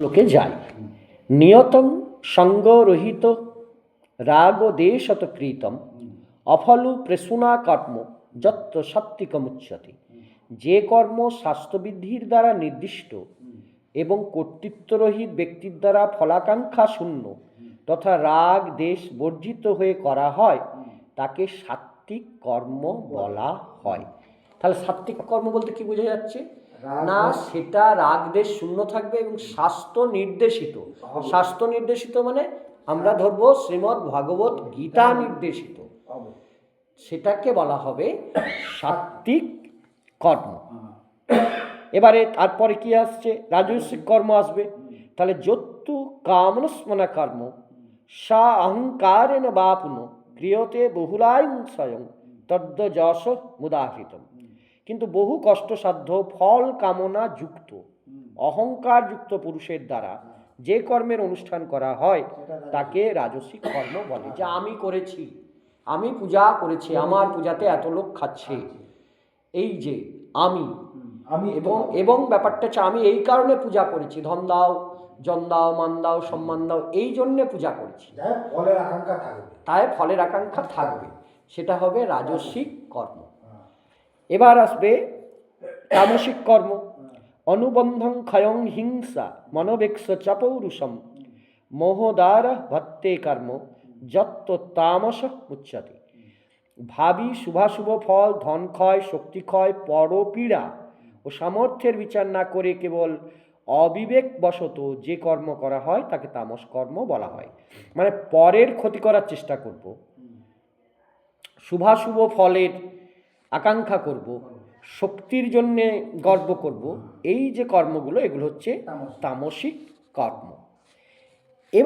শ্লোকে যাই নিয়তম, সঙ্গরহিত রাগ দেশত কৃতম অফলু প্রেসুনা কর্ম, যত্র সাত্বিকমুচ্যতে যে কর্ম স্বাস্থ্যবিধির দ্বারা নির্দিষ্ট এবং কর্তৃত্বরহিত ব্যক্তির দ্বারা ফলাকাঙ্ক্ষা শূন্য তথা রাগ, দেশ বর্জিত হয়ে করা হয়, তাকে সাত্বিক কর্ম বলা হয়। তাহলে সাত্বিক কর্ম বলতে কি বোঝা যাচ্ছে? না সেটা রাগ দেশ শূন্য থাকবে এবং স্বাস্থ্য নির্দেশিত। স্বাস্থ্য নির্দেশিত মানে আমরা ধরবো শ্রীমদ্ ভাগবত গীতা নির্দেশিত। সেটাকে বলা হবে সাত্বিক কর্ম। এবারে তারপরে কি আসছে? রাজস্বিক কর্ম আসবে। তাহলে যত্তু কামনস্মনা কর্ম সা অহংকারেণ বাপুন ক্রিয়তে বহুলায়ং স্বয়ং তদ্দ যশ মুদাহৃতম। কিন্তু বহু কষ্টসাধ্য ফল কামনা যুক্ত অহংকার যুক্ত পুরুষের দ্বারা যে কর্মের অনুষ্ঠান করা হয় তাকে রাজস্বিক কর্ম বলে। যে আমি করেছি আমি পূজা করেছি আমার পূজাতে এত লোক খাচ্ছে। এই যে আমি আমি এবং এবং ব্যাপারটা হচ্ছে আমি এই কারণে পূজা করেছি। ধন দাও জন দাও মান দাও সম্মান দাও এই জন্যে পূজা করেছি। ফলের আকাঙ্ক্ষা থাকবে। তাই ফলের আকাঙ্ক্ষা থাকবে। সেটা হবে রাজস্বিক কর্ম। এবার আসবে তামসিক কর্ম। অনুবন্ধং ক্ষয়ং হিংসা মনোবেক্ষ চপৌরুষম মোহদার ভত্তে কর্ম যত্ত তামস উচ্চতে ভাবি শুভাশুভ ফল, ধন ক্ষয়, শক্তি ক্ষয় পরপীড়া ও সামর্থ্যের বিচার না করে কেবল অবিবেকবশত যে কর্ম করা হয় তাকে তামস কর্ম বলা হয়। মানে পরের ক্ষতি করার চেষ্টা করব। শুভাশুভ ফলের আকাঙ্ক্ষা করব শক্তির জন্যে গর্ব করব এই যে কর্মগুলো এগুলো হচ্ছে তামসিক। কর্ম।